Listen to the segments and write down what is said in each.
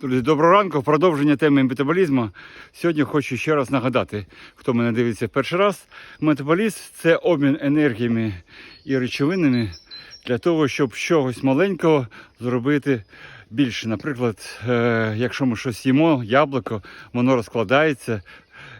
Друзі, доброго ранку. В продовження теми метаболізму. Сьогодні хочу ще раз нагадати, хто мене дивиться перший раз. Метаболізм це обмін енергіями і речовинами для того, щоб чогось маленького зробити більше. Наприклад, е, якщо ми щось їмо, яблуко, воно розкладається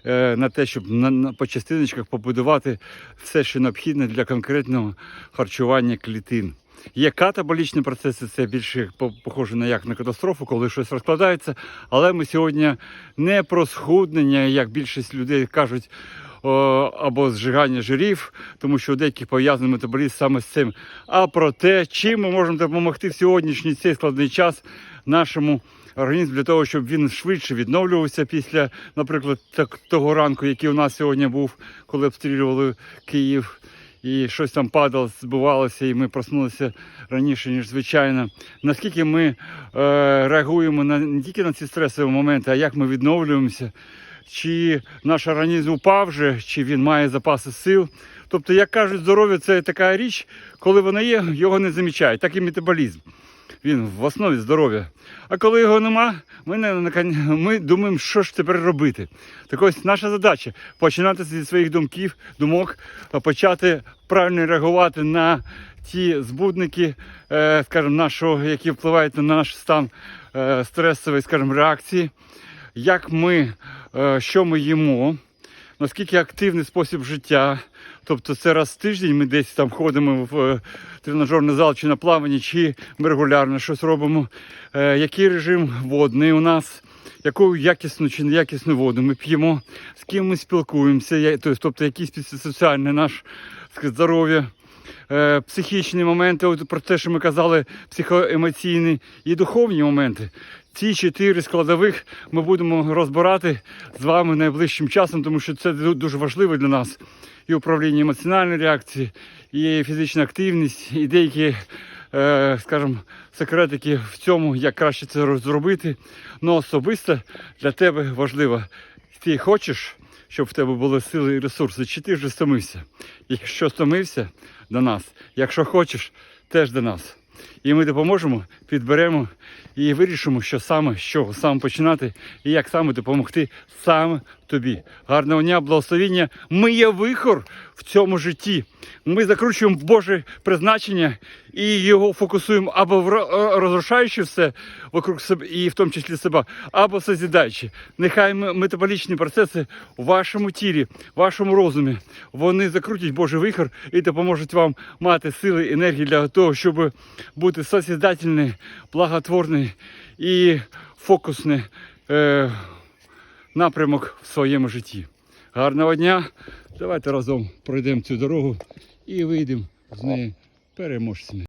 е, на те, щоб на, на, по частиночках побудувати все, що необхідне для конкретного харчування клітин. Є катаболічні процеси, це більше похоже на як на катастрофу, коли щось розкладається. Але ми сьогодні не про схуднення, як більшість людей кажуть, або зжигання жирів, тому що у деяких пов'язаний метаболізм саме з цим, а про те, чим ми можемо допомогти в сьогоднішній цей складний час нашому організму для того, щоб він швидше відновлювався після, наприклад, так, того ранку, який у нас сьогодні був, коли обстрілювали Київ і щось там падало, збивалося, і ми проснулися раніше, ніж звичайно. Наскільки ми е, реагуємо на не тільки на ці стресові моменти, а як ми відновлюємося, чи наш організм упав вже, чи він має запаси сил. Тобто, як кажуть, здоров'я це така річ, коли вона є, його не замічають, так і метаболізм. Він в основі здоров'я. А коли його нема, ми, не, ми думаємо, що ж тепер робити. Так ось наша задача починати зі своїх думків, думок, почати правильно реагувати на ті збудники, е, скажімо, нашого, які впливають на наш стан е, стресової, скажімо, реакції, як ми, е, що ми їмо, наскільки активний спосіб життя. Тобто це раз в тиждень ми десь там ходимо в е, тренажерний зал чи на плавання, чи ми регулярно щось робимо. Е, який режим водний у нас, яку якісну чи неякісну воду ми п'ємо, з ким ми спілкуємося, тобто якийсь соціальний наш здоров'я. Е, психічні моменти, от про те, що ми казали, психоемоційні і духовні моменти. Ці чотири складових ми будемо розбирати з вами найближчим часом, тому що це дуже важливо для нас. І управління емоціональної реакції, і фізична активність, і деякі, е, скажімо, секретики в цьому, як краще це зробити. Ну особисто для тебе важливо, ти хочеш, щоб в тебе були сили і ресурси, чи ти вже стомився? Якщо стомився до нас, якщо хочеш, теж до нас. І ми допоможемо, підберемо і вирішимо, що саме, з чого саме починати і як саме допомогти саме тобі. Гарного дня, благословіння. Ми є вихор в цьому житті. Ми закручуємо Боже призначення і його фокусуємо або в розрушаючи все вокруг себе, і в тому числі себе, або созідаючи. Нехай метаболічні процеси у вашому тілі, в вашому розумі, вони закрутять Божий вихор і допоможуть вам мати сили енергії для того, щоб бути созідательний, благотворний і фокусний е, напрямок в своєму житті. Гарного дня! Давайте разом пройдемо цю дорогу і вийдемо з неї переможцями.